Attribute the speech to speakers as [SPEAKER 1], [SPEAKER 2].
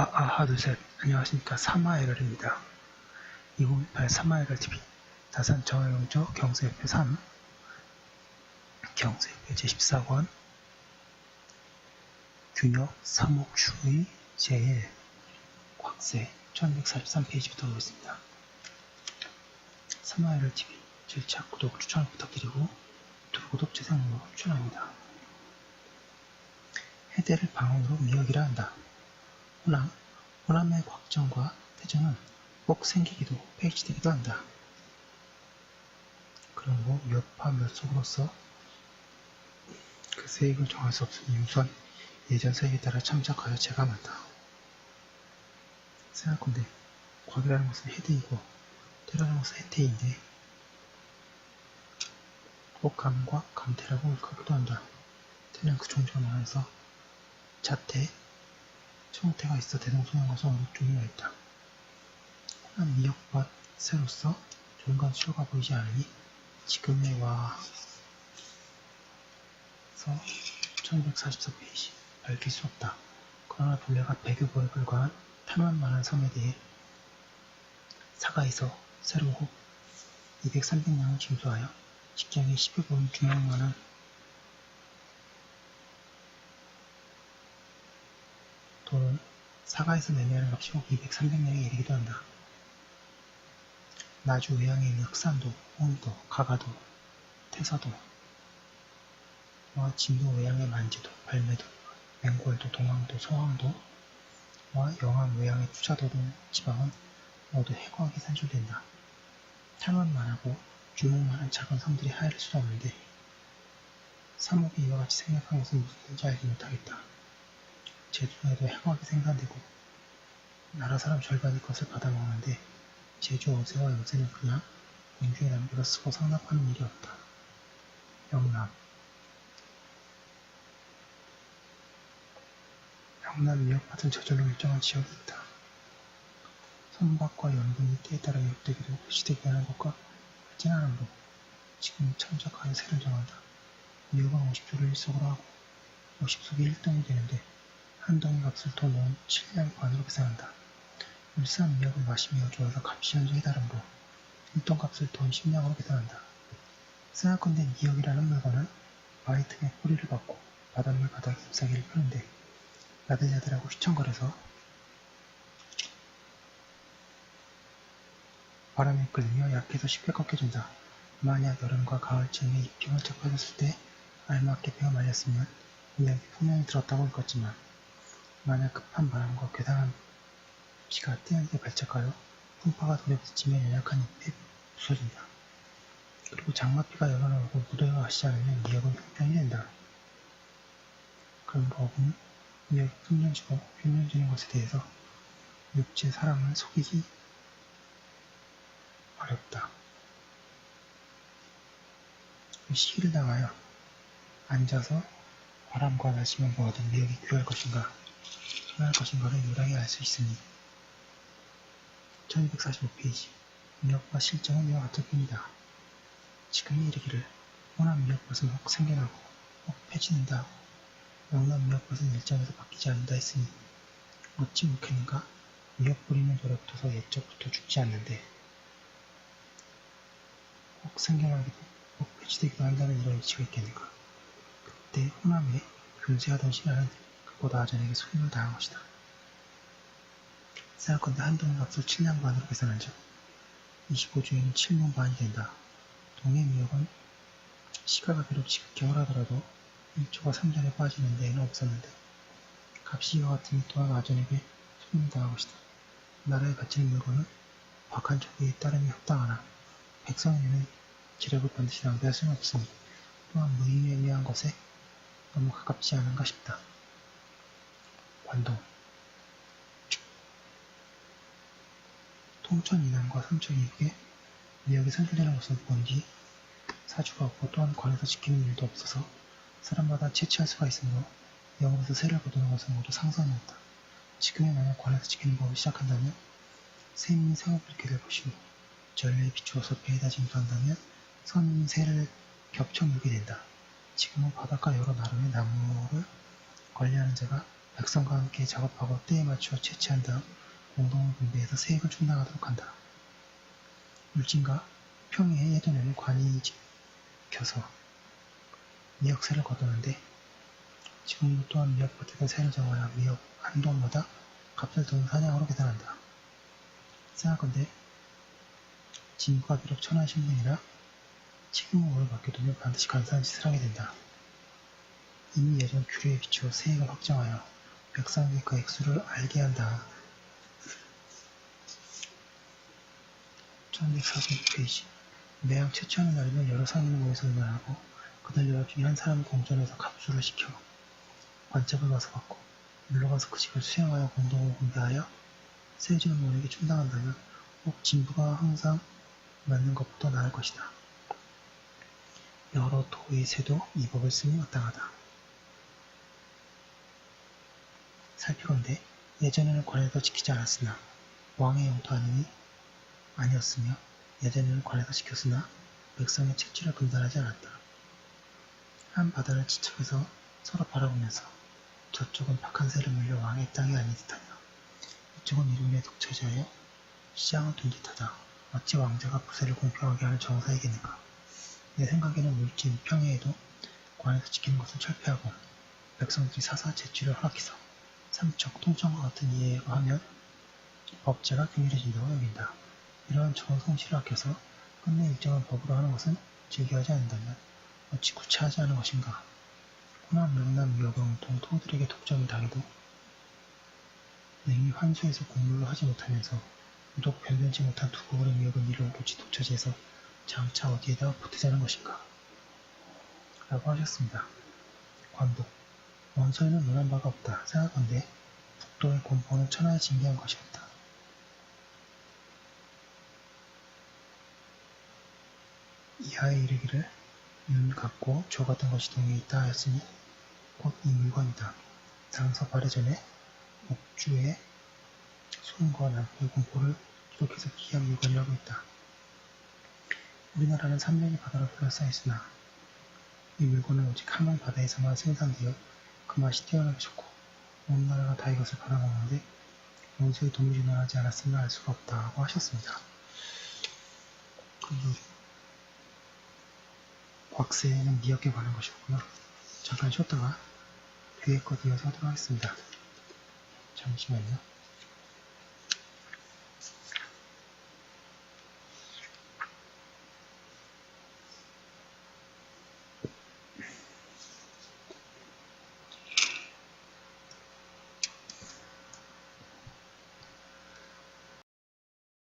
[SPEAKER 1] 아, 아, 하나, 둘, 셋. 안녕하십니까. 사마에럴입니다. 2018 사마에럴TV. 다산 정화용조 경세협회 3. 경세협회 제14권. 균역 3옥 추의 제1. 곽세 1243페이지부터 보겠습니다. 사마에럴TV. 절차 구독, 추천을 부탁드리고, 두 구독 재생으로 추천합니다. 해대를 방언으로 미역이라 한다. 호남, 호남의 곽정과 태정은 꼭 생기기도 폐지되기도 한다. 그러고 몇파 몇 속으로서 그 세익을 정할 수 없으니 우선 예전 세익에 따라 참작하여 제감한다. 생각건대 곽이라는 것은 해대이고 태라는 것은 해태인데 꼭 감과 감태라고 일컫기도 한다. 태는 그 종류가 많아서 자태, 청태가 있어 대동소양과서 어느 종류가 있다. 한 미역밭 새로서 조용간 수요가 보이지 않으니 지금의 와서 1244페이지 밝힐 수 없다. 그러나 본래가 배교보에 불과한 탐험만한 섬에 대해 사가에서 새로 혹 200, 300량을 징수하여 직경에 10여 번 중앙만한 돈은 사가에서 매매하는 값이 혹 200, 300량에 이르기도 한다. 나주 외양에 있는 흑산도, 홍도, 가가도, 태사도, 와 진도 외양의 만지도, 발매도, 맹골도, 동항도, 서항도, 와 영암 외양의 투자도 등 지방은 모두 해과하게 산출된다. 탐험만 하고 주목만 한 작은 섬들이 하얘를 수 없는데 사목이 이와 같이 생각한 것은 무슨 뜻인지 알지 못하겠다. 제주도에도 해과하게 생산되고 나라 사람 절반이 것을 받아먹는데 제주 어세와 여세는 그냥 공주의 남비가 쓰고 상납하는 일이 없다. 영남 영남 미역밭은 저절로 일정한 지역이 있다. 선박과 연분이 때에 따라 미역되기도 시되게 하는 것과 같진 않으므로 지금 참작하여 세를 정한다. 미역은 50조를 1석으로 하고 50석이 1등이 되는데 한 덩이 값을 더 넣은 7량 관으로 계산한다. 울산 미역은 마시며 좋아서 값이 현저히 다르므로 1동 값을 돈 10량으로 계산한다. 생각건대 미역이라는 물건은 바위 틈에 뿌리를 받고 바닷물 바닥에 잎사귀를 펴는데 야들야들하고 휘청거려서 바람에 끌리며 약해서 쉽게 꺾여진다. 만약 여름과 가을쯤에 잎이 활짝 펴졌을 때 알맞게 베어 말렸으면 미역이 풍년이 들었다고 읽었지만 만약 급한 바람과 괴상한 비가 떼어게 발작하여 풍파가 돌에 부딪히며 연약한 잎에 부서진다. 그리고 장마비가 열어나오고 무더위가 않으면 미역은 흉년이 된다. 그런 법은 미역이 풍년지고 흉년지는 것에 대해서 육체 사람을 속이기 어렵다. 그 시기를 당하여 앉아서 바람과 날씨만 보아도 미역이 귀할 것인가 소할 것인가를 유랑히 알수 있으니 1245페이지 미역과 실정은 이와 같을 뿐이다. 지금이 이르기를 호남 미역밭은 혹 생겨나고 혹 폐지된다 하고 영남 미역밭은 일정에서 바뀌지 않는다 했으니 어찌 옳겠는가? 미역 뿌리는 돌에 붙어서 옛적부터 죽지 않는데 혹 생겨나기도 혹 폐지되기도 한다는 이런 이치가 있겠는가? 그때 호남에 신하는 그 보다 아전에게 소임을 다한 것이다. 생각건대 한 동의 값을 7량 반으로 계산한 즉 25주에는 7명 반이 된다. 동의 미역은 시가가 비록 지극히 하더라도 1조가 3전에 빠지는 데에는 없었는데 값이 이와 같으니 또한 아전에게 소임을 당한 것이다. 나라에 바치는 물건은 박한 족에 따름이 합당하나 백성에게는 기력을 반드시 낭비할 수는 없으니 또한 무의미한 것에 너무 가깝지 않은가 싶다. 관동 통천 이남과 삼척 이익에 미역이 선출되는 것을 본 뒤 사주가 없고 또한 관에서 지키는 일도 없어서 사람마다 채취할 수가 있으므로 영업에서 세를 거두는 것은 모두 상선이었다. 지금의 만약 관에서 지키는 법을 시작한다면 세민이 생업을 될 것이고 전례에 비추어서 배에다 징수한다면 선민이 세를 겹쳐 물게 된다. 지금은 바닷가 여러 나름의 나무를 관리하는 자가 백성과 함께 작업하고 때에 맞추어 채취한 다음 공동을 분배해서 세액을 충당하도록 한다. 울진과 평해의 예전에는 관이 지켜서 미역세를 거두는데 지금도 또한 미역 밭에서 세를 정하여 미역 한 동마다 값을 돈 사냥으로 계산한다. 생각건데 진부가 비록 천하 신분이라 책임을 오래 맡겨두면 반드시 간사한 짓을 하게 된다. 이미 예전 규례에 비추어 세액을 확정하여 백성에게 그 액수를 알게 한다. 1146페이지 매양 최초하는 날이면 여러 상인을 모여서 의논하고 그들 여러 중에 한 사람을 공전해서 갑수를 시켜 관첩을 가서 받고 물러가서 그 집을 수행하여 공동을 분배하여 세주는 모에게 충당한다면 꼭 진부가 항상 맞는 것보다 나을 것이다. 여러 도의 세도 이 법을 쓰니 마땅하다. 살피건대 예전에는 관에서 지키지 않았으나 왕의 영토 아니니 아니었으며 예전에는 관에서 지켰으나 백성의 채취를 분단하지 않았다. 한 바다를 지척해서 서로 바라보면서 저쪽은 박한새를 물려 왕의 땅이 아닌 듯하며 이쪽은 이름에 독처지하여 시장을 둔 듯하다. 어찌 왕자가 부세를 공평하게 하는 정사이겠는가. 내 생각에는 물진 평해에도 관에서 지키는 것을 철폐하고 백성들이 사사 제취를 허락해서 삼척 통정과 같은 이해가 하면 법제가 균일해진다고 여긴다. 이러한 아껴서 끝내 일정한 법으로 하는 것은 즐겨하지 않는다면 어찌 구차하지 않은 것인가. 호남 명남 미역은 동토들에게 독점을 당해도 냉이 환수에서 공물로 하지 못하면서 유독 변변치 못한 두 그릇의 미역은 이를 오로지 독처지해서 장차 어디에다가 보태자는 것인가. 라고 하셨습니다. 관복. 원서에는 논한 바가 없다. 생각한데 북도의 공포는 천하에 징계한 것이었다. 이하에 이르기를 윤 같고 조 같은 것이 동에 있다 하였으니 곧 이 물건이다. 당서 발해 전에 옥주의 소음과 남포의 공포를 기록해서 기이한 물건이라고 했다. 우리나라는 삼면이 바다로 둘러싸였으나 이 물건은 오직 한강 바다에서만 생산되어 그 맛이 뛰어나게 좋고 온 나라가 다 이것을 받아먹는데 원소에 도무지 논하지 않았으면 알 수가 없다고 하셨습니다. 그리고 곽세는 미역에 관한 것이었구나. 잠깐 쉬었다가 뒤에 것 이어서 하도록 하겠습니다. 잠시만요.